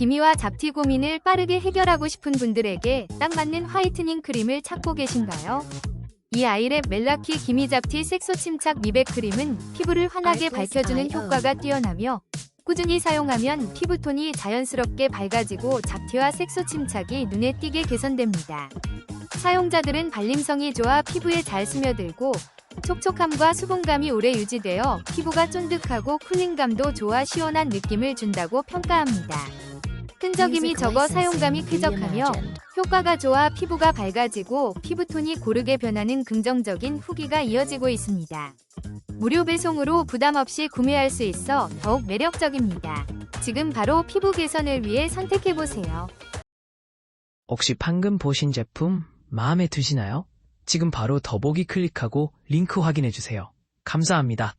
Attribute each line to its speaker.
Speaker 1: 기미와 잡티 고민을 빠르게 해결하고 싶은 분들에게 딱 맞는 화이트닝 크림을 찾고 계신가요? 이 아이랩 멜라키 기미 잡티 색소 침착 미백 크림은 피부를 환하게 밝혀주는 효과가 뛰어나며 꾸준히 사용하면 피부톤이 자연스럽게 밝아지고 잡티와 색소 침착이 눈에 띄게 개선됩니다. 사용자들은 발림성이 좋아 피부에 잘 스며들고 촉촉함과 수분감이 오래 유지되어 피부가 쫀득하고 쿨링감도 좋아 시원한 느낌을 준다고 평가합니다. 끈적임이 적어 사용감이 쾌적하며 효과가 좋아 피부가 밝아지고 피부톤이 고르게 변하는 긍정적인 후기가 이어지고 있습니다. 무료 배송으로 부담 없이 구매할 수 있어 더욱 매력적입니다. 지금 바로 피부 개선을 위해 선택해보세요.
Speaker 2: 혹시 방금 보신 제품 마음에 드시나요? 지금 바로 더보기 클릭하고 링크 확인해주세요. 감사합니다.